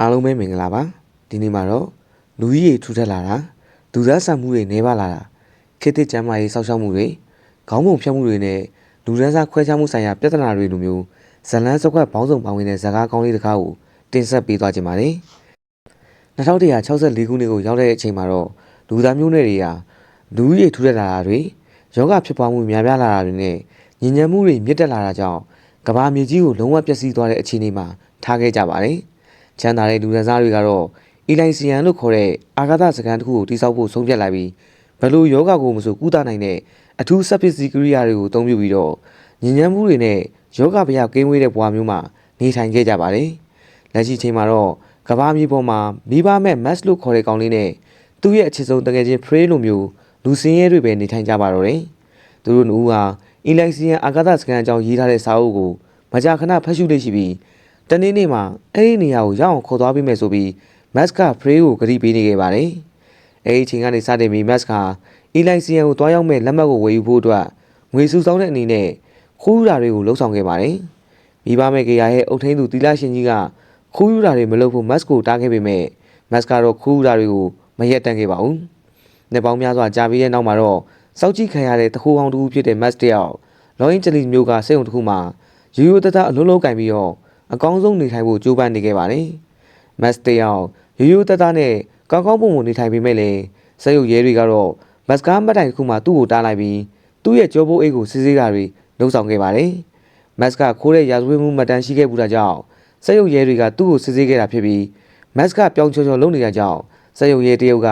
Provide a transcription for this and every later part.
အားလုံးပဲမင်္ဂလာပါဒီနေ့မှာတော့လူကြီးတွေထူထပ်လာတာဒူသားဆန်မှုတွေနေပါလာတာခေတ်သစ်ကျန်းမာရေးစောင့်ရှောက်မှုတွေခေါင်းပုံဖြတ်မှုတွေနဲ့လူဒန်းစားခွဲခြားမှုဆိုင်ရာပြဿနာတွေလိုမျိုးဇလန်းစကွက်ဘောင်းဆောင်ပါဝင်တဲ့ဇာကားကောင်းလေးတစ်ခါကိုတင်ဆက်ပေးသွားခြင်းပါတယ်2164ခုနှစ်ကိုရောက်တဲ့အချိန်မှာတော့လူသားမျိုးနွယ်တွေဟာလူကြီးတွေထူထပ်လာတာတွေယောဂဖြစ်ပွားမှုများပြားလာတာတွေနဲ့ညဉ့်ညံမှုတွေမြင့်တက်လာတာကြောင့်ကဘာမြေကြီးကိုလုံးဝပျက်စီးသွားတဲ့အခြေအနေမှာထားခဲ့ကြပါတယ်။ ချမ်းသာတဲ့လူဒန်းစားတွေကတော့အီလိုင်စီယန်လို့ခေါ်တဲ့အာဂါသစကန်တစ်ခုကိုတိစောက်ဖို့ဆုံးဖြတ်လိုက်ပြီးဘယ်လိုယောဂကိုမဆိုကုသနိုင်တဲ့အထူးစပစ္စည်းကိရိယာတွေကိုအသုံးပြုပြီးတော့ညဉ့်ညံမှုတွေနဲ့ယောဂဗျာကင်းဝေးတဲ့ဘဝမျိုးမှာနေထိုင်ခဲ့ကြပါတယ်။လက်ရှိချိန်မှာတော့ကဘာမြေပေါ်မှာမိဘမဲ့မတ်လို့ခေါ်တဲ့ကောင်လေးနဲ့သူ့ရဲ့အခြေဆုံးတကယ်ချင်းဖရေးလိုမျိုးလူစင်းရဲတွေပဲနေထိုင်ကြပါတော့တယ်။သူတို့နှစ်ဦးဟာအီလိုက်စီယန်အာဂါသစကန်အကြောင်းရေးထားတဲ့စာအုပ်ကိုမကြာခဏဖတ်ရှုလေ့ရှိပြီး တနေ့နေ့မှာအဲ့ဒီနေရာကိုရောက်အောင်ခေါ်သွားပေးမယ်ဆိုပြီးမတ်ကဖရေးကိုဂရီပေးနေခဲ့ပါတယ်။အဲ့ဒီအချိန်ကနေစတင်ပြီးမတ်ကအီလိုက်စီယန်ကိုတွားရောက်မဲ့လက်မှတ်ကိုဝယ်ယူဖို့အတွက်ငွေစုဆောင်းတဲ့အနေနဲ့ခိုးယူတာတွေကိုလှုံ့ဆော်ခဲ့ပါတယ်။မိဘမဲ့ကေယာရဲ့အုတ်ထင်းသူတီလာရှင်ကြီးကခိုးယူတာတွေမလုပ်ဖို့မတ်ကိုတားခဲ့ပေမဲ့မတ်ကတော့ခိုးယူတာတွေကိုမရက်တန့်ခဲ့ပါဘူး။နှစ်ပေါင်းများစွာကြာပြီးတဲ့နောက်မှာတော့စောက်ကြည့်ခံရတဲ့တခိုးအောင်တူဖြစ်တဲ့မတ်တယောက်လော်ရင်ဂျလီမျိုးကစိတ်ုံတစ်ခုမှာရိုးရိုးတသားအလုံးလုံးကင်ပြီးတော့ အကောင်းဆုံးနေထိုင်ဖို့ကြိုးပမ်းနေခဲ့ပါတယ်။မတ်တယောက်ရိုးရိုးတသားနဲ့ကောင်းကောင်းပုံပုံနေထိုင်ပေမဲ့လည်းစက်ရုပ်ရဲတွေကတော့မတ်ကားမတ်တိုင်တစ်ခုမှာသူ့ကိုတားလိုက်ပြီးသူ့ရဲ့ကြောပိုးအိတ်ကိုစစ်ဆေးတာတွေလှုပ်ဆောင်ခဲ့ပါတယ်။မတ်ကခိုးတဲ့ရာဇဝတ်မှုမှတ်တမ်းရှိခဲ့ဘူးတာကြောင့်စက်ရုပ်ရဲတွေကသူ့ကိုစစ်ဆေးခဲ့တာဖြစ်ပြီးမတ်ကပြောင်းချောချောလုပ်နေတာကြောင့်စက်ရုပ်ရဲတယောက်က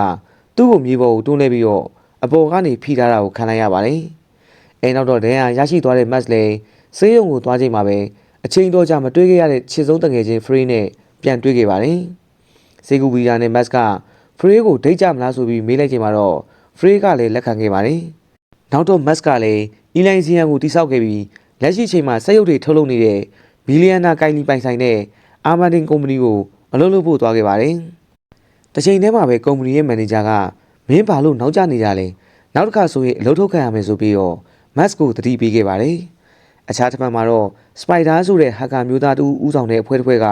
သူ့ကိုမြေပေါ်ကိုတွန်းလှည့်ပြီးတော့အပေါ်ကနေဖိထားတာကိုခံလိုက်ရပါတယ်။အဲနောက်တော့ဒဏ်ရာရရှိသွားတဲ့မတ်လည်းဆေးရုံကိုသွားချိန်မှာပဲ အချိန်တော်ကြာမတွေ့ခဲ့ရတဲ့ခြေစုံတငယ်ချင်းဖရီးနဲ့ပြန်တွေ့ခဲ့ပါတယ်။စေကူဘီယာနဲ့မတ်ကဖရီးကိုဒိတ်ကြမလားဆိုပြီးမေးလိုက်ချိန်မှာတော့ဖရီးကလည်းလက်ခံခဲ့ပါတယ်။နောက်တော့မတ်ကလည်းအီလိုင်ဇီယန်ကိုတိစောက်ခဲ့ပြီးလက်ရှိချိန်မှာစက်ရုပ်တွေထုတ်လုပ်နေတဲ့ဘီလီယံနာကိုင်လီပိုင်ဆိုင်တဲ့အာမန်ဒင်ကုမ္ပဏီကိုအလုပ်လုပ်ဖို့သွားခဲ့ပါတယ်။တစ်ချိန်တည်းမှာပဲကုမ္ပဏီရဲ့မန်နေဂျာကမင်းဘာလို့နောက်ကျနေကြလဲ။နောက်တစ်ခါဆိုရင်အလုပ်ထုတ်ခံရမယ်ဆိုပြီးတော့မတ်ကိုတတိပေးခဲ့ပါတယ်။ အခြားတစ်ဖက်မှာတော့စပိုက်ဒါဆိုတဲ့ဟက်ကာမျိုးသားတူဦးဆောင်တဲ့အဖွဲ့တစ်ဖွဲ့က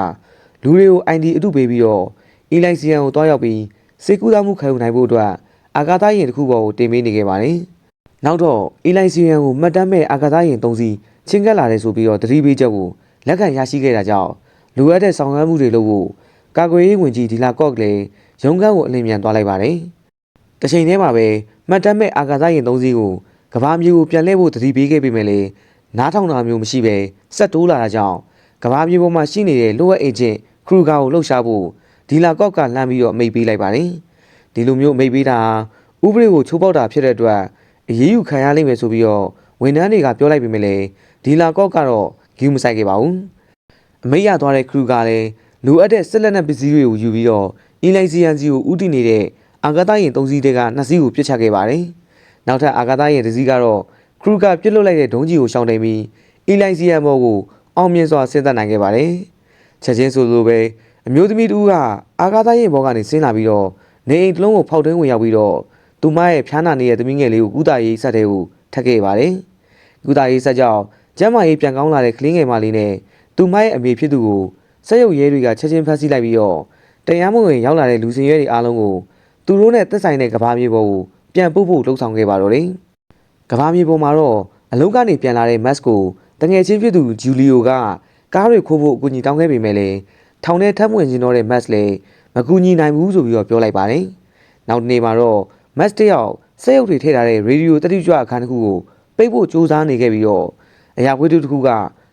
လူတွေကို ID အတုပေးပြီးတော့အီလိုက်စီယန်ကိုတွားရောက်ပြီးစေကူသားမှုခံယူနိုင်ဖို့အတွက်အာကာသယာဉ်တစ်ခုပေါ်ကိုတင်ပေးနေခဲ့ပါတယ်။နောက်တော့အီလိုက်စီယန်ကိုမှတ်တမ်းမဲ့အာကာသယာဉ်၃စီးချင်းကပ်လာတယ်ဆိုပြီးတော့တတိပေးချက်ကိုလက်ခံရရှိခဲ့တာကြောင့်လူအပ်တဲ့ဆောင်ရွက်မှုတွေလုပ်ဖို့ကာကွယ်ရေးဝန်ကြီးဒီလာကော့ကလည်းရုံးခန်းကိုအလင်းမြန်သွားလိုက်ပါတယ်။တချိန်တည်းမှာပဲမှတ်တမ်းမဲ့အာကာသယာဉ်၃စီးကိုကဘာမျိုးကိုပြန်လှည့်ဖို့တတိပေးခဲ့ပေမဲ့လည်း နားထောင်တာမျိုးမရှိပဲဆက်တိုးလာတာကြောင့်ကဘာမြေပေါ်မှာရှိနေတဲ့လိုအပ်အေဂျင့်ခရူဂါကိုလှုပ်ရှားဖို့ဒီလာကော့ကလှမ်းပြီးတော့အမိတ်ပေးလိုက်ပါတယ်။ဒီလိုမျိုးအမိတ်ပေးတာဥပဒေကိုချိုးပေါက်တာဖြစ်တဲ့အတွက်အရေးယူခံရလိမ့်မယ်ဆိုပြီးတော့ဝန်ထမ်းတွေကပြောလိုက်ပေမဲ့လည်းဒီလာကော့ကတော့ဂူးမဆိုင်ခဲ့ပါဘူး။အမိတ်ရသွားတဲ့ခရူကလည်းလိုအပ်တဲ့စစ်လက်နက်ပစ္စည်းတွေကိုယူပြီးတော့အီလိုက်စီယန်စီကိုဥတီနေတဲ့အာဂါသယာဉ်၃စီးတဲကနှစ်စီးကိုပြစ်ချခဲ့ပါတယ်။နောက်ထပ်အာဂါသယာဉ်တစ်စီးကတော့ ခရူကပြစ်လွတ်လိုက်တဲ့ဒုံးကြီးကိုရှောင်တိန်ပြီးအီလိုက်စီယန်ဘော်ကိုအောင်မြင်စွာဆင်းသက်နိုင်ခဲ့ပါတယ်။ချက်ချင်းဆိုလိုပဲအမျိုးသမီးတူကအာဂါသယာဉ်ဘော်ကနေဆင်းလာပြီးတော့နေအိမ်တစ်လုံးကိုဖောက်ထွင်းဝင်ရောက်ပြီးတော့သူမရဲ့ဖျားနာနေတဲ့သမီးငယ်လေးကိုကုသရေးဆက်တဲ့ကိုထပ်ခဲ့ပါတယ်။ကုသရေးဆက်ကြောင့်ကျမ်းမာရေးပြန်ကောင်းလာတဲ့ကလေးငယ်မလေးနဲ့သူမရဲ့အမေဖြစ်သူကိုစက်ရုပ်ရဲတွေကချက်ချင်းဖမ်းဆီးလိုက်ပြီးတော့တရားမဝင်ရောက်လာတဲ့လူစင်ရဲတွေအားလုံးကိုသူတို့နဲ့သက်ဆိုင်တဲ့ကဘာမြေပေါ်ကိုပြန်ပို့ဖို့လှုံ့ဆော်ခဲ့ပါတော့တယ်။ ကဘာမြေပေါ်မှာတော့အလုံးကနေပြန်လာတဲ့မတ်ကိုတငယ်ချင်းဖြစ်သူဂျူလီယိုကကားတွေခိုးဖို့အကူအညီတောင်းခဲ့ပေမဲ့လည်းထောင်ထဲထပ်ဝင်ခြင်းတော့တဲ့မတ်လည်းမကူညီနိုင်ဘူးဆိုပြီးတော့ပြောလိုက်ပါတယ်။နောက်နေ့မှာတော့မတ်တယောက်စက်ရုပ်တွေထည့်ထားတဲ့ရေဒီယိုတတိကျအခန်းတစ်ခုကိုပိတ်ဖို့စူးစမ်းနေခဲ့ပြီးတော့အရာဝတ္ထုတစ်ခုက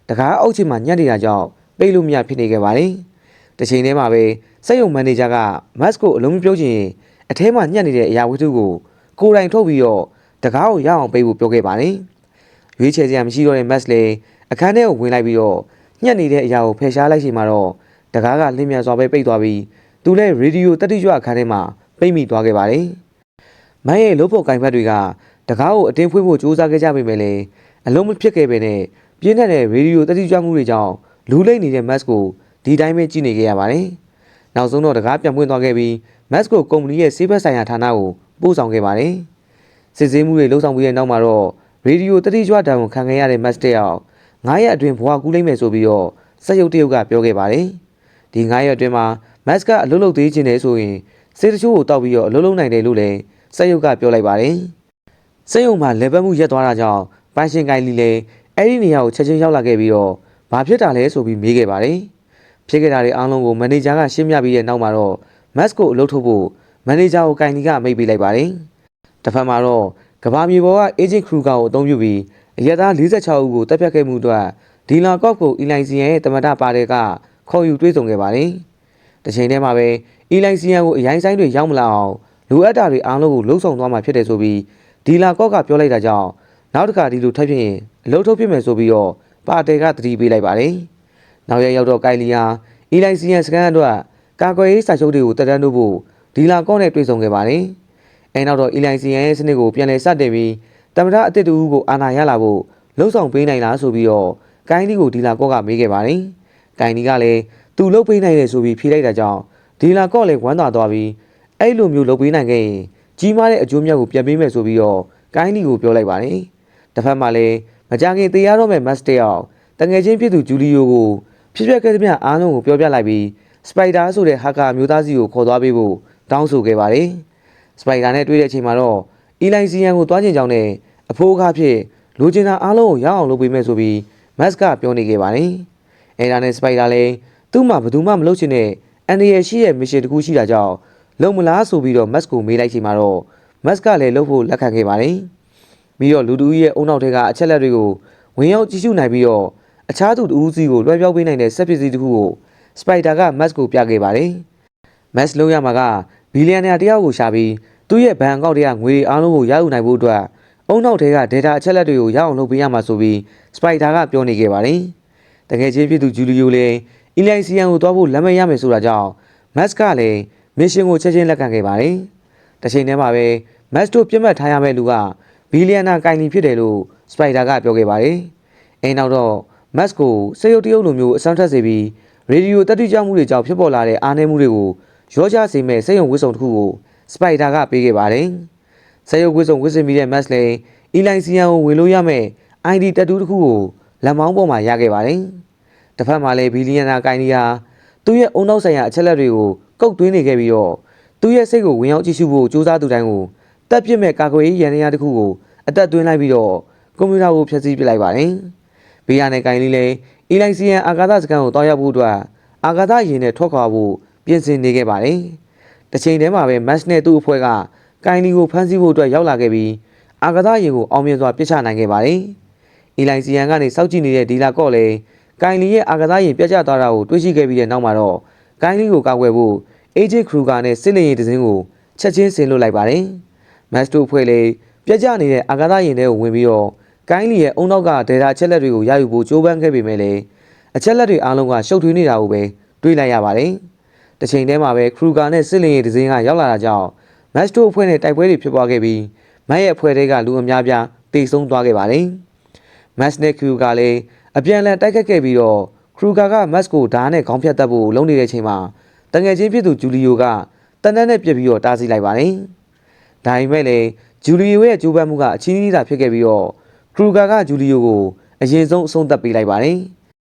တကားအောက်ချင်မှာညှက်နေတာကြောင့်ပိတ်လို့မရဖြစ်နေခဲ့ပါတယ်။တစ်ချိန်တည်းမှာပဲစက်ရုံမန်နေဂျာကမတ်ကိုအလုံးမပြုတ်ချင်အထဲမှာညှက်နေတဲ့အရာဝတ္ထုကိုကိုယ်တိုင်ထုတ်ပြီးတော့ တကားကိုရအောင်ပိတ်ဖို့ပြောခဲ့ပါတယ်။ရွေးချယ်စရာမရှိတော့တဲ့မတ်လည်းအခန်းထဲကိုဝင်လိုက်ပြီးတော့ညှက်နေတဲ့အရာကိုဖယ်ရှားလိုက်ချိန်မှာတော့တကားကလင်းမြန်စွာပဲပိတ်သွားပြီးသူလည်းရေဒီယိုတတိကျအခန်းထဲမှာပိတ်မိသွားခဲ့ပါတယ်။မန်းရဲ့လို့ဖို့ကင်ဖက်တွေကတကားကိုအတင်းဖွင့်ဖို့စူးစမ်းခဲ့ကြပေမဲ့လည်းအလုံးမဖြစ်ခဲ့ပဲနဲ့ပြင်းထန်တဲ့ရေဒီယိုတတိကျမှုတွေကြောင့်လူလိမ့်နေတဲ့မတ်ကိုဒီတိုင်းပဲကြည့်နေခဲ့ရပါတယ်။နောက်ဆုံးတော့တကားပြန်ပွင့်သွားခဲ့ပြီးမတ်ကိုကုမ္ပဏီရဲ့စေးဘက်ဆိုင်ရာဌာနကိုပို့ဆောင်ခဲ့ပါတယ်။ စစ်ဆေးမှုတွေလှုပ်ဆောင်ပြီးတဲ့နောက်မှာတော့ရေဒီယိုတတိကျတံကိုခံခဲ့ရတဲ့မတ်တယောက်9ရက်အတွင်းဘဝကူးလိမ့်မယ်ဆိုပြီးတော့စက်ရုပ်တရုတ်ကပြောခဲ့ပါတယ်။ဒီ9ရက်အတွင်းမှာမမတ်ကအလုပ်လုပ်သေးခြင်းနဲ့ဆိုရင်စေတချို့ကိုတောက်ပြီးတော့အလုပ်လုပ်နိုင်တယ်လို့လည်းစက်ရုပ်ကပြောလိုက်ပါတယ်စက်ရုံမှာလေပတ်မှုရက်သွားတာကြောင့်ပိုင်ရှင်ကိုင်လီလည်းအဲ့ဒီနေရာကိုချက်ချင်းရောက်လာခဲ့ပြီးတော့ဘာဖြစ်တာလဲဆိုပြီးမေးခဲ့ပါတယ်ဖြစ်ခဲ့တာတွေအားလုံးကိုမန်နေဂျာကရှင်းပြပြီးတဲ့နောက်မှာတော့မတ်ကိုအလုပ်ထုတ်ဖို့မန်နေဂျာကိုကိုင်လီကမိတ်ပေးလိုက်ပါတယ် တစ်ဖက်မှာတော့ကဘာမြေပေါ်က agent crew ကိုအသုံးပြုပြီးအရက်သား46ဦးကိုတပ်ဖြတ်ခဲ့မှုအတွက်ဒီလာကော့ကိုအီလိုင်စီယန်ရဲ့တမန်တပါတဲ့ကခေါ်ယူတွေ့ဆုံခဲ့ပါတယ်။တစ်ချိန်တည်းမှာပဲအီလိုင်စီယန်ကိုအရင်ဆိုင်တွေရောက်မလာအောင်လိုအပ်တာတွေအားလုံးကိုလှုံ့ဆော်သွားမှာဖြစ်တယ်ဆိုပြီးဒီလာကော့ကပြောလိုက်တာကြောင့်နောက်တစ်ခါဒီလိုထပ်ဖြစ်ရင်အလုပ်ထုတ်ဖြစ်မယ်ဆိုပြီးတော့ပါတဲကတတိပေးလိုက်ပါတယ်။နောက်ရက်ရောက်တော့ကိုင်လီယာအီလိုင်စီယန်စကန်အတွက်ကာကွယ်ရေးစာချုပ်တွေကိုတက်တန်းတို့ဖို့ဒီလာကော့နဲ့တွေ့ဆုံခဲ့ပါတယ်။ အဲနောက်တော့အီလိုင်စီယန်ရဲ့စနစ်ကိုပြန်လည်စတင်ပြီးတမန်တော်အစ်စ်တူကိုအာဏာရလာဖို့လှုံ့ဆော်ပေးနိုင်လားဆိုပြီးတော့ကိုင်းလီကိုဒီလာကော့ကမေးခဲ့ပါတယ်။ကိုင်းလီကလည်းသူလှုပ်ပေးနိုင်တယ်ဆိုပြီးဖြေလိုက်တာကြောင့်ဒီလာကော့လည်းဝမ်းသာသွားပြီးအဲ့လိုမျိုးလှုပ်ပေးနိုင်ခဲ့ရင်ကြီးမားတဲ့အကျိုးမြတ်ကိုပြန်ပေးမယ်ဆိုပြီးတော့ကိုင်းလီကိုပြောလိုက်ပါတယ်။တစ်ဖက်မှာလည်းမကြခင်တရားတော်မဲ့မတ်စတယောက်တငယ်ချင်းဖြစ်သူဂျူလီယိုကိုဖြစ်ပျက်ခဲ့သမျှအားလုံးကိုပြောပြလိုက်ပြီးစပိုက်ဒါဆိုတဲ့ဟာကာမျိုးသားစီကိုခေါ်သွားပေးဖို့တောင်းဆိုခဲ့ပါတယ်။ စပိုက်ဒါနဲ့တွေ့တဲ့အချိန်မှာတော့အီလိုင်စီယန်ကိုသွားကျင်ကြောင်းနဲ့အဖိုးအခါဖြစ်လိုချင်တာအားလုံးကိုရအောင်လုပ်ပေးမယ်ဆိုပြီးမတ်ကပြောနေခဲ့ပါတယ်။အဲဒါနဲ့စပိုက်ဒါလည်းသူ့မှာဘယ်သူမှမလုပ်ချင်တဲ့အန်ဒီရဲ့ရှိရဲ့မစ်ရှင်တစ်ခုရှိတာကြောင့်လုံမလားဆိုပြီးတော့မတ်ကိုမေးလိုက်ချိန်မှာတော့မတ်ကလည်းလုပ်ဖို့လက်ခံခဲ့ပါတယ်။ပြီးတော့လူတူရဲ့အုံနောက်ထဲကအချက်လက်တွေကိုဝင်ရောက်ကြည့်ရှုနိုင်ပြီးတော့အခြားသူတူဦးစီကိုလွှဲပြောင်းပေးနိုင်တဲ့စက်ပစ္စည်းတစ်ခုကိုစပိုက်ဒါကမတ်ကိုပြခဲ့ပါတယ်။မတ်လုံးရမှာကဘီလီယံနာတယောက်ကိုရှာပြီး သူ့ရဲ့ဘဏ်အကောင့်တွေကငွေတွေအားလုံးကိုရယူနိုင်ဖို့အတွက်အုံနောက်ထဲက data အချက်လက်တွေကိုရအောင်လုပ်ပေးရမှာဆိုပြီးစပိုက်ဒါကပြောနေခဲ့ပါတယ်။တကယ်ချင်းဖြစ်သူဂျူလီယိုလည်းအီလိုင်စီယန်ကိုသွားဖို့လက်မရမယ်ဆိုတာကြောင့်မတ်ကလည်းမစ်ရှင်ကိုချက်ချင်းလက်ခံခဲ့ပါတယ်။တစ်ချိန်တည်းမှာပဲမတ်တို့ပြတ်မှတ်ထားရမယ့်လူကဘီလီယံနာကိုင်လီဖြစ်တယ်လို့စပိုက်ဒါကပြောခဲ့ပါတယ်။အဲနောက်တော့မတ်ကိုစေရုပ်တရုပ်လိုမျိုးအစမ်းထက်စေပြီးရေဒီယိုတက်တိကြောက်မှုတွေကြောင့်ဖြစ်ပေါ်လာတဲ့အားနည်းမှုတွေကိုရောချစေမဲ့စေယုံဝစ်စုံတစ်ခုကို စပိုက်ဒါကပေးခဲ့ပါတယ်။စေယုံဝစ်စုံဝစ်စင်ပြီးတဲ့မတ်လည်းအီလိုင်စီယန်ကိုဝင်လို့ရမယ့် ID တက်တူးတစ်ခုကိုလက်မောင်းပေါ်မှာရခဲ့ပါတယ်။တစ်ဖက်မှာလည်းဘီလီယံနာကိုင်လီဟာသူ့ရဲ့အုံနောက်ဆိုင်ရာအချက်လက်တွေကိုကုတ်သွင်းနေခဲ့ပြီးတော့သူ့ရဲ့စိတ်ကိုဝင်ရောက်ကြည့်ရှုဖို့စူးစမ်းသူတိုင်းကိုတက်ပြစ်မဲ့ကာကွယ်ရေးရန်ရာတစ်ခုကိုအသက်သွင်းလိုက်ပြီးတော့ကွန်ပျူတာကိုဖျက်ဆီးပစ်လိုက်ပါတယ်။ဘီယာနဲ့ကိုင်လီလည်းအီလိုင်စီယန်အာကာသစကန်ကိုတောက်ရောက်ဖို့အတွက်အာကာသယာဉ်နဲ့ထွက်ခွာဖို့ပြင်ဆင်နေခဲ့ပါတယ်။ တစ်ချိန်တည်းမှာပဲမတ်နဲ့သူ့အဖွဲ့ကကိုင်လီကိုဖမ်းဆီးဖို့အတွက်ရောက်လာခဲ့ပြီးအာကာသယာဉ်ကိုအောင်မြင်စွာပစ်ချနိုင်ခဲ့ပါတယ်။အီလိုင်စီယန်ကနေစောက်ကြည့်နေတဲ့ဒီလာကော့လည်းကိုင်လီရဲ့အာကာသယာဉ်ပြတ်ကျသွားတာကိုတွေ့ရှိခဲ့ပြီးတဲ့နောက်မှာတော့ကိုင်လီကိုကောက်ွယ်ဖို့အေဂျင့်ခရူဂါနဲ့စစ်လင်ရင်တစင်းကိုချက်ချင်းဆင်လွတ်လိုက်ပါတယ်။မတ်စတိုဖွဲ့လည်းပြတ်ကျနေတဲ့အာကာသယာဉ်ထဲကိုဝင်ပြီးတော့ကိုင်းလီရဲ့အုံနောက်ကဒေတာချက်လက်တွေကိုရယူဖို့ကြိုးပမ်းခဲ့ပေမဲ့လည်းအချက်လက်တွေအားလုံးကရှုပ်ထွေးနေတာကိုပဲတွေးလိုက်ရပါတယ်။ တစ်ချိန်တည်းမှာပဲခရူဂါနဲ့စစ်လင်ရင်တစင်းကရောက်လာတာကြောင့်မတ်စတိုအဖွဲ့နဲ့တိုက်ပွဲတွေဖြစ်ပွားခဲ့ပြီးမတ်ရဲ့အဖွဲ့တွေကလူအများပြားတိတ်ဆုံးသွားခဲ့ပါတယ်။မတ်နဲ့ခရူဂါလည်းအပြန်အလှန်တိုက်ခတ်ခဲ့ပြီးတော့ခရူဂါကမတ်ကိုဓာတ်နဲ့ခေါင်းဖြတ်တတ်ဖို့လုံနေတဲ့အချိန်မှာတငယ်ချင်းဖြစ်သူဂျူလီယိုကတန်တန်းနဲ့ပြစ်ပြီးတော့တားဆီးလိုက်ပါတယ်။ဒါပေမဲ့လည်းဂျူလီယိုရဲ့ကြိုးပမ်းမှုကအချင်းကြီးသာဖြစ်ခဲ့ပြီးတော့ခရူဂါကဂျူလီယိုကိုအရင်ဆုံးအဆုံးသတ်ပေးလိုက်ပါတယ်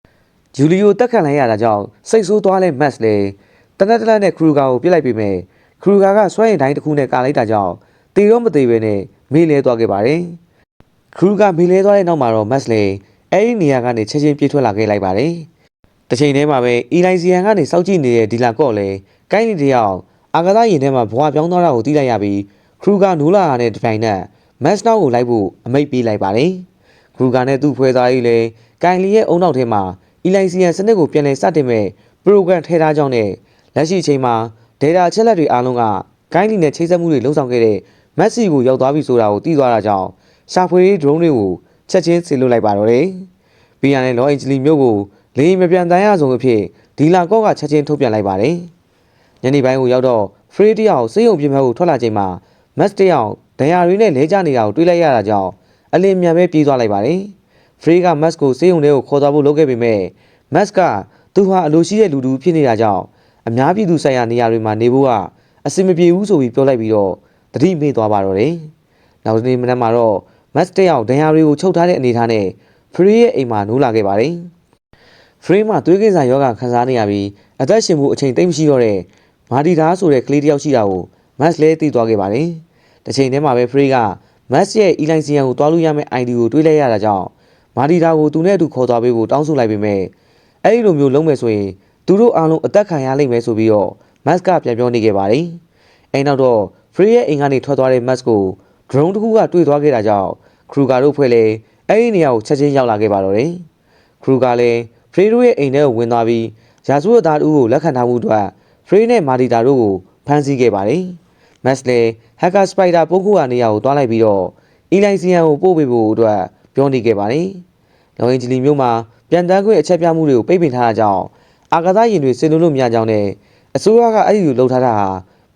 ။ဂျူလီယိုတက်ခံလိုက်ရတာကြောင့်စိတ်ဆိုးသွားတဲ့မတ်လည်း တနက်တလန်နဲ့ခရူဂါကိုပြစ်လိုက်ပေမဲ့ခရူဂါကဆွဲရင်တိုင်းတစ်ခုနဲ့ကာလိုက်တာကြောင့်တေတော့မသေးပဲနဲ့မေးလဲသွားခဲ့ပါတယ်။ခရူဂါမေးလဲသွားတဲ့နောက်မှာတော့မတ်လည်းအဲ့ဒီနေရာကနေချက်ချင်းပြေးထွက်လာခဲ့လိုက်ပါတယ်။တစ်ချိန်တည်းမှာပဲအီလိုင်စီယန်ကနေစောက်ကြည့်နေတဲ့ဒီလာကော့လည်းကိုင်းနေတယောက်အာဂါသရင်ထဲမှာဘွားပြောင်းသွားတာကိုသိလိုက်ရပြီးခရူဂါနိုးလာတာနဲ့တပြိုင်နက်မတ်စနောက်ကိုလိုက်ဖို့အမိတ်ပေးလိုက်ပါတယ်ခရူဂါနဲ့သူ့ဖွဲသားကြီးလည်းကိုင်လီရဲ့အုံနောက်ထဲမှာအီလိုင်စီယန်စနစ်ကိုပြန်လည်စတင်မဲ့ပရိုဂရမ်ထည့်ထားကြောင်းနဲ့ လက်ရှိအချိန်မှာဒေတာချက်လက်တွေအားလုံးကကိုင်းလီနဲ့ချိတ်ဆက်မှုတွေလှုံ့ဆော်ခဲ့တဲ့မက်ဆီကိုရောက်သွားပြီဆိုတာကိုသိသွားတာကြောင့်ရှာဖွေရေး drone တွေကိုချက်ချင်းဆေလွတ်လိုက်ပါတော့တယ်။ပြီးရတဲ့လောအင်ဂျလီမျိုးကိုလေမပြန်တန်းရဆုံးအဖြစ်ဒီလာကော့ကချက်ချင်းထုတ်ပြန်လိုက်ပါတယ်။ညနေပိုင်းကိုရောက်တော့ဖရီးတယောက်စေယုံပြင်မဲ့ကိုထွက်လာချိန်မှာမတ်တယောက်ဒဏ်ရာတွေနဲ့လဲကျနေတာကိုတွေးလိုက်ရတာကြောင့်အလင်းမြန်ပဲပြေးသွားလိုက်ပါတယ်။ဖရီးကမတ်ကိုစေယုံထဲကိုခေါ်သွားဖို့လုပ်ခဲ့ပေမဲ့မတ်ကသူဟာအလိုရှိတဲ့လူတူဖြစ်နေတာကြောင့် အများပြည်သူဆိုင်ရာနေရာတွေမှာနေဖို့ကအဆင်မပြေဘူးဆိုပြီးပြောလိုက်ပြီးတော့တတိမေ့သွားပါတော့တယ်။နောက်နေ့မနက်မှာတော့မတ်တယောက်ဒဏ်ရာတွေကိုချုပ်ထားတဲ့အနေထားနဲ့ဖရီးရဲ့အိမ်မှာနိုးလာခဲ့ပါတယ်။ဖရီးမှာသွေးကိစ္စယောဂခံစားနေရပြီးအသက်ရှင်မှုအချိန်သိမ့်မရှိတော့တဲ့မာဒီတာဆိုတဲ့ကလေးတစ်ယောက်ရှိတာကိုမတ်လည်းသိသွားခဲ့ပါတယ်။တစ်ချိန်တည်းမှာပဲဖရီးကမတ်ရဲ့အီလိုင်စီယန်ကိုတွားလို့ရမယ့် ID ကိုတွေးလိုက်ရတာကြောင့်မာဒီတာကိုသူနဲ့အတူခေါ်သွားပေးဖို့တောင်းဆိုလိုက်ပေမဲ့အဲ့ဒီလိုမျိုးလုံးမယ်ဆိုရင် သူတို့အားလုံးအသက်ခံရလိမ့်မယ်ဆိုပြီးတော့မတ်ကပြန်ပြောနေခဲ့ပါတယ်။အဲနောက်တော့ဖရီးရဲ့အိမ်ကနေထွက်သွားတဲ့မတ်ကို drone တစ်ခုကတွေ့သွားခဲ့တာကြောင့်ခရူကာတို့ဖွဲ့လည်းအဲ့ဒီနေရာကိုချက်ချင်းရောက်လာခဲ့ပါတော့တယ်။ခရူကာလည်းဖရီးတို့ရဲ့အိမ်ထဲကိုဝင်သွားပြီးရာဇဝတ်သားတို့ကိုလက်ခံထားမှုအတွက်ဖရီးနဲ့မာဒီတာတို့ကိုဖမ်းဆီးခဲ့ပါတယ်။မတ်လည်းဟက်ကာစပိုက်ဒါပိုးခုကနေရာကိုတွားလိုက်ပြီးတော့အီလိုင်စီယန်ကိုပို့ပေးဖို့အတွက်ပြောနေခဲ့ပါတယ်။လောင်အင်ဂျလီမျိုးမှာပြန်တန်းခွင့်အချက်ပြမှုတွေကိုပိတ်ပင်ထားတာကြောင့် အာကာသယာဉ်တွေဆင်လို့လို့မရကြောင်းနဲ့အစိုးရကအဲ့ဒီလိုလှုပ်ထားတာဟာ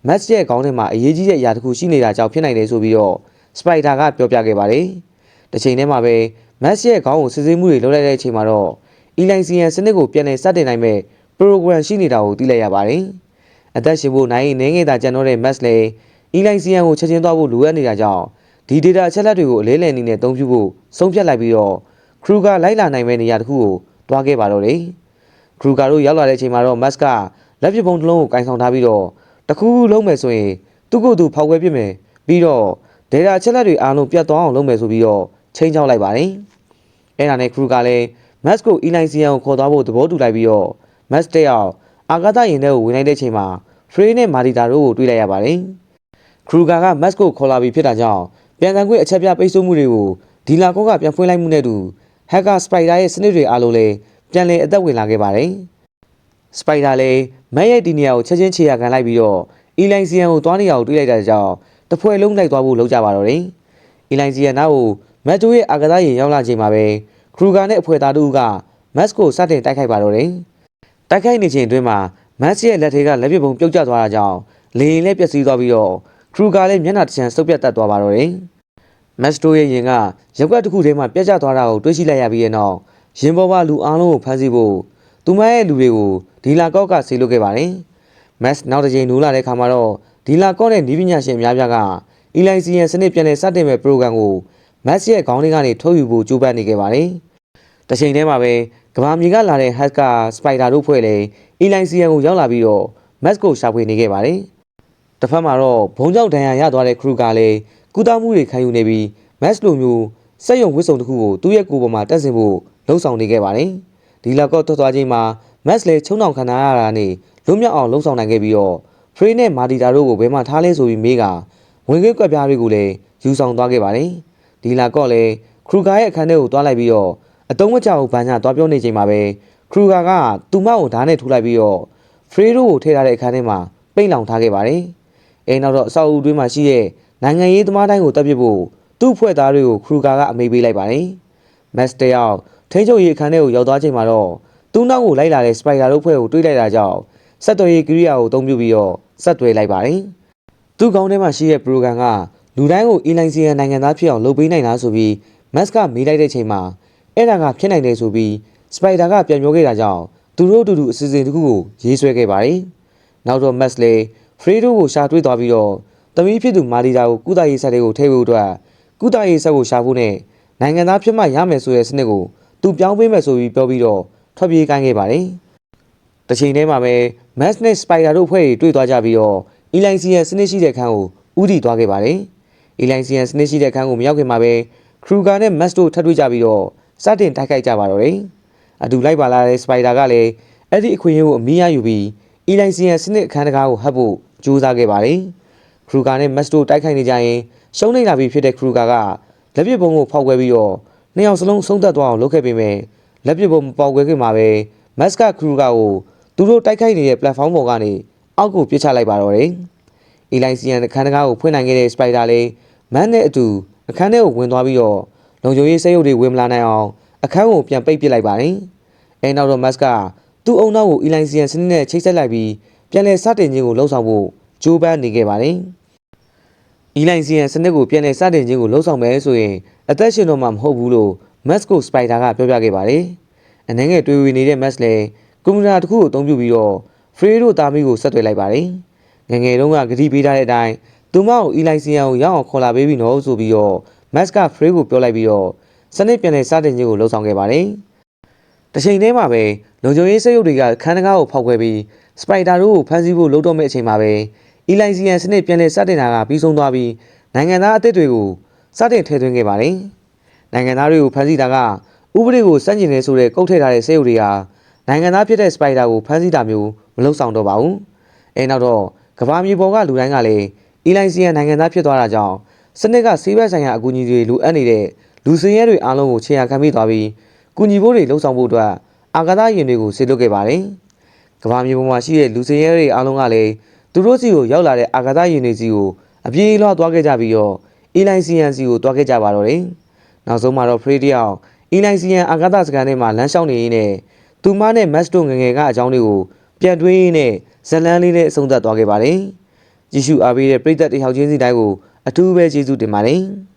မတ်ရဲ့ခေါင်းထဲမှာအရေးကြီးတဲ့အရာတစ်ခုရှိနေတာကြောင့်ဖြစ်နိုင်တယ်ဆိုပြီးတော့စပိုက်ဒါကပြောပြခဲ့ပါတယ်။တစ်ချိန်တည်းမှာပဲမတ်ရဲ့ခေါင်းကိုစစ်ဆေးမှုတွေလုပ်လိုက်တဲ့အချိန်မှာတော့အီလိုင်စီယန်စနစ်ကိုပြန်လည်စတင်နိုင်မဲ့ program ရှိနေတာကိုသိလိုက်ရပါတယ်။အသက်ရှင်ဖို့နိုင်နေငယ်တာကြံတော့တဲ့ Max လည်း E-line CN ကိုချက်ချင်းသွားဖို့လိုအပ်နေတာကြောင့်ဒီ data အချက်လက်တွေကိုအလေးလည်နည်းနဲ့အသုံးပြုဖို့ဆုံးဖြတ်လိုက်ပြီးတော့ crew ကလိုက်လာနိုင်မဲ့နေရာတစ်ခုကိုတွားခဲ့ပါတော့တယ်။ crew ကတို့ရောက်လာတဲ့အချိန်မှာတော့ Max ကလက်ပစ်ပုံတစ်လုံးကိုကင်ဆောင်ထားပြီးတော့တစ်ခုခုလုံးမယ်ဆိုရင်သူ့ကိုယ်သူဖောက်ခွဲပစ်မယ်ပြီးတော့ data အချက်လက်တွေအားလုံးပြတ်သွားအောင်လုပ်မယ်ဆိုပြီးတော့ချိန်ချောက်လိုက်ပါတယ်။အဲ့ဒါနဲ့ crew ကလည်း Max ကို E-line CN ကိုခေါ်သွားဖို့သဘောတူလိုက်ပြီးတော့ Max တက်ရောက်အာကာသယာဉ်ထဲကိုဝင်လိုက်တဲ့အချိန်မှာ Frey နဲ့ Marita တို့ကိုတွေ့လိုက်ရပါတယ်။ Kruger က Max ကိုခေါ်လာပြီးဖြစ်တာကြောင့်ပြန်တန်ခွင့်အချက်ပြပိတ်ဆို့မှုတွေကိုဒီလာကောကပြန်ဖွင့်လိုက်မှုနဲ့တူ Hacker Spider ရဲ့စနစ်တွေအားလုံးလည်း ပြန်လည်အသက်ဝင်လာခဲ့ပါတယ်။ Spider လည်းမက်ရဲ့ဒီနေရာကိုချက်ချင်းခြေရခံလိုက်ပြီးတော့ Elysian ကိုသွားနေရကိုတွေ့လိုက်တာကြောင့်တဖွဲလုံးလိုက်သွားဖို့လုပ်ကြပါတော့တယ်။ Elysian နောက်ကိုမက်တိုရဲ့အာကာသယာဉ်ရောက်လာချိန်မှာပဲ Kruger နဲ့အဖွဲ့သားတို့က Max ကိုစတင်တိုက်ခိုက်ပါတော့တယ်။တိုက်ခိုက်နေချိန်အတွင်းမှာမတ်ရဲ့လက်ထဲကလက်ပစ်ပုံပြုတ်ကျသွားတာကြောင့်လေရင်လည်းပျက်စီးသွားပြီးတော့ခရူကလည်းမျက်နှာတစ်ချမ်းစုပ်ပြတ်တက်သွားပါတော့တယ်။မတ်စတိုရဲ့ရင်ကရက်ွက်တစ်ခုထဲမှာပြတ်ကျသွားတာကိုတွေးရှိလိုက်ရပြီးတဲ့နောက် ရင်ပေါ်မှာလူအားလုံးကိုဖမ်းဆီးဖို့သူမရဲ့လူတွေကိုဒီလာကော့ကဆေးလုပ်ခဲ့ပါတယ်။မတ်နောက်တစ်ချိန်နိုးလာတဲ့ခါမှာတော့ဒီလာကော့နဲ့နီးပညာရှင်အများပြားကအီလိုင်စီယန်စနစ်ပြန်လည်စတင်မဲ့ပရိုဂရမ်ကိုမတ်ရဲ့ခေါင်းလေးကနေထုတ်ယူဖို့ကြိုးပမ်းနေခဲ့ပါတယ်။တစ်ချိန်တည်းမှာပဲကဘာမြေကလာတဲ့ဟက်ကာစပိုက်ဒါတို့ဖွဲ့လေအီလိုင်စီယန်ကိုရောက်လာပြီးတော့မတ်ကိုရှာဖွေနေခဲ့ပါတယ်။တစ်ဖက်မှာတော့ဘုံကြောင့်ဒဏ်ရာရသွားတဲ့ခရူကလည်းကုသမှုတွေခံယူနေပြီးမတ်လိုမျိုးစက်ရုံဝစ်စုံတစ်ခုကိုသူ့ရဲ့ကိုယ်ပေါ်မှာတက်ဆင်ဖို့ လှုံ့ဆော်နေခဲ့ပါတယ်။ဒီလောက်တော့ထွက်သွားချိန်မှာမတ်လည်းချုံနှောင်ခံရတာနဲ့လွတ်မြောက်အောင်လှုံ့ဆော်နိုင်ခဲ့ပြီးတော့ဖရေးနဲ့မာတီတာတို့ကိုဘယ်မှာထားလဲဆိုပြီးမေးကဝင်ခွင့်ကွက်ပြားတွေကိုလည်းယူဆောင်သွားခဲ့ပါတယ်။ဒီလာကော့လည်းခရူကာရဲ့အခန်းထဲကိုတွားလိုက်ပြီးတော့အတုံးမကြောက်ဘာညာတွားပြောနေချိန်မှာပဲခရူကာကသူ့မကိုဓာတ်နဲ့ထိုးလိုက်ပြီးတော့ဖရေးတို့ကိုထည့်ထားတဲ့အခန်းထဲမှာပိတ်လောင်ထားခဲ့ပါတယ်။အဲနောက်တော့အဆောက်အဦတွင်းမှာရှိတဲ့နိုင်ငံရေးသမားတိုင်းကိုတပ်ပစ်ဖို့သူ့ဖွဲ့သားတွေကိုခရူကာကအမိပေးလိုက်ပါတယ်။မက်စတယောက် ထိန်းချုပ်ရေးအခန်းထဲကိုရောက်သွားချိန်မှာတော့သူ့နောက်ကိုလိုက်လာတဲ့စပိုက်ဒါတို့ဖွဲ့ကိုတွေးလိုက်တာကြောင့်ဆက်သွယ်ရေးကိရိယာကိုအသုံးပြုပြီးတော့ဆက်သွယ်လိုက်ပါတယ်။သူ့ကောင်းထဲမှာရှိတဲ့ပရိုဂရမ်ကလူတိုင်းကိုအီလိုင်စီယန်နိုင်ငံသားဖြစ်အောင်လုပ်ပေးနိုင်တာဆိုပြီးမတ်ကမေးလိုက်တဲ့ချိန်မှာအဲ့ဒါကဖြစ်နိုင်တယ်ဆိုပြီးစပိုက်ဒါကပြန်ပြောခဲ့တာကြောင့်သူတို့အတူတူအစီအစဉ်တစ်ခုကိုရေးဆွဲခဲ့ပါတယ်။နောက်တော့မတ်လေဖရီဒိုကိုရှာတွေ့သွားပြီးတော့တမီးဖြစ်သူမာလီတာကိုကုသရေးဆက်တွေကိုထည့်ဖို့အတွက်ကုသရေးဆက်ကိုရှာဖို့နဲ့နိုင်ငံသားဖြစ်မှရမယ်ဆိုတဲ့စနစ်ကို သူပြောင်းပေးမယ်ဆိုပြီးပြောပြီးတော့ထွက်ပြေးကိုင်းခဲ့ပါတယ်။တစ်ချိန်တည်းမှာပဲမတ်နဲ့စပိုင်ဒါတို့ဖွဲ့တွေတွေ့သွားကြပြီးတော့အီလိုင်စီယန်စနစ်ရှိတဲ့ခန်းကိုဥတီသွားခဲ့ပါတယ်။အီလိုင်စီယန်စနစ်ရှိတဲ့ခန်းကိုမရောက်ခင်မှာပဲခရူကာနဲ့မတ်တို့ထပ်တွေ့ကြပြီးတော့စတင်တိုက်ခိုက်ကြပါတော့တယ်။အတူလိုက်ပါလာတဲ့စပိုင်ဒါကလည်းအဲ့ဒီအခွင့်အရေးကိုအမိရယူပြီးအီလိုင်စီယန်စနစ်အခန်းတကားကိုဟပ်ဖို့ကြိုးစားခဲ့ပါတယ်။ခရူကာနဲ့မတ်တို့တိုက်ခိုက်နေကြရင်ရှုံးနေလာပြီဖြစ်တဲ့ခရူကာကလက်ပစ်ပုံကိုဖောက်ခွဲပြီးတော့ နှစ်ယောက်စလုံးဆုံးသက်သွားအောင်လုပ်ခဲ့ပေမဲ့လက်ပစ်ပုံမပေါက်ခွဲခင်မှာပဲမတ်ကခရူကာကိုသူတို့တိုက်ခိုက်နေတဲ့ platform ပေါ်ကနေအောက်ကိုပြစ်ချလိုက်ပါတော့တယ်။အီလိုင်စီယန်အခန်းတကားကိုဖွင့်နိုင်ခဲ့တဲ့စပိုက်ဒါလေးမန်နဲ့အတူအခန်းထဲကိုဝင်သွားပြီးတော့လုံခြုံရေးစက်ရုပ်တွေဝင်မလာနိုင်အောင်အခန်းကိုပြန်ပိတ်ပစ်လိုက်ပါတယ်။အဲနောက်တော့မတ်ကသူ့အုံနောက်ကိုအီလိုင်စီယန်စနစ်နဲ့ချိတ်ဆက်လိုက်ပြီးပြန်လည်စတင်ခြင်းကိုလှုံ့ဆော်ဖို့ကြိုးပမ်းနေခဲ့ပါတယ်။ အီလိုင်စီယန်စနစ်ကိုပြန်လည်စတင်ခြင်းကိုလှုံ့ဆော်မယ်ဆိုရင်အသက်ရှင်တော့မှမဟုတ်ဘူးလို့မတ်ကိုစပိုက်ဒါကပြောပြခဲ့ပါတယ်။အနေငယ်တွေ့ဝေနေတဲ့မတ်လည်းကွန်ပျူတာတစ်ခုကိုအသုံးပြုပြီးတော့ဖရီတို့သားမီးကိုဆက်သွယ်လိုက်ပါတယ်။ငငယ်တုန်းကဂတိပေးထားတဲ့အတိုင်းသူမကိုအီလိုင်စီယန်ကိုရောက်အောင်ခေါ်လာပေးပြီးနော်ဆိုပြီးတော့မတ်ကဖရီကိုပြောလိုက်ပြီးတော့စနစ်ပြန်လည်စတင်ခြင်းကိုလှုံ့ဆော်ခဲ့ပါတယ်။တစ်ချိန်တည်းမှာပဲလုံခြုံရေးစက်ရုပ်တွေကခန်းတကားကိုဖောက်ခွဲပြီးစပိုက်တာတို့ကိုဖမ်းဆီးဖို့လုပ်တော့မယ့်အချိန်မှာပဲ အီလိုင်စီယန်စနစ်ပြန်လည်စတင်တာကပြီးဆုံးသွားပြီးနိုင်ငံသားအသစ်တွေကိုစတင်ထည့်သွင်းခဲ့ပါတယ်။နိုင်ငံသားတွေကိုဖမ်းဆီးတာကဥပဒေကိုစန့်ကျင်နေဆိုတဲ့ကုတ်ထည့်ထားတဲ့စက်ရုပ်တွေဟာနိုင်ငံသားဖြစ်တဲ့စပိုက်တာကိုဖမ်းဆီးတာမျိုးမလုပ်ဆောင်တော့ပါဘူး။အဲနောက်တော့ကဘာမြေပေါ်ကလူတိုင်းကလည်းအီလိုင်စီယန်နိုင်ငံသားဖြစ်သွားတာကြောင့်စနစ်ကဆေးဘက်ဆိုင်ရာအကူအညီတွေလိုအပ်နေတဲ့လူစင်းရဲတွေအားလုံးကိုခြေရာခံပြီးသွားပြီးကူညီဖို့တွေလှုံ့ဆော်ဖို့အတွက်အာကာသယာဉ်တွေကိုဆေလွတ်ခဲ့ပါတယ်။ကမ္ဘာမြေပေါ်မှာရှိတဲ့လူစင်ရဲတွေအားလုံးကလည်း သူတို့စီကိုရောက်လာတဲ့အာကာသယာဉ်တွေစီကိုအပြေးလွှားသွားခဲ့ကြပြီးတော့အီလိုင်စီယန်စီကိုသွားခဲ့ကြပါတော့တယ်။နောက်ဆုံးမှာတော့ဖရီးတယောက်အီလိုင်စီယန်အာကာသစကန်ထဲမှာလမ်းလျှောက်နေရင်းနဲ့သူမနဲ့မတ်စ်တို့ငယ်ငယ်ကအကြောင်းတွေကိုပြန်တွေးရင်းနဲ့ဇတ်လန်းလေးနဲ့အဆုံးသတ်သွားခဲ့ပါတယ်။ကြည့်ရှုအားပေးတဲ့ပရိသတ်တစ်ယောက်ချင်းစီတိုင်းကိုအထူးပဲကျေးဇူးတင်ပါတယ်။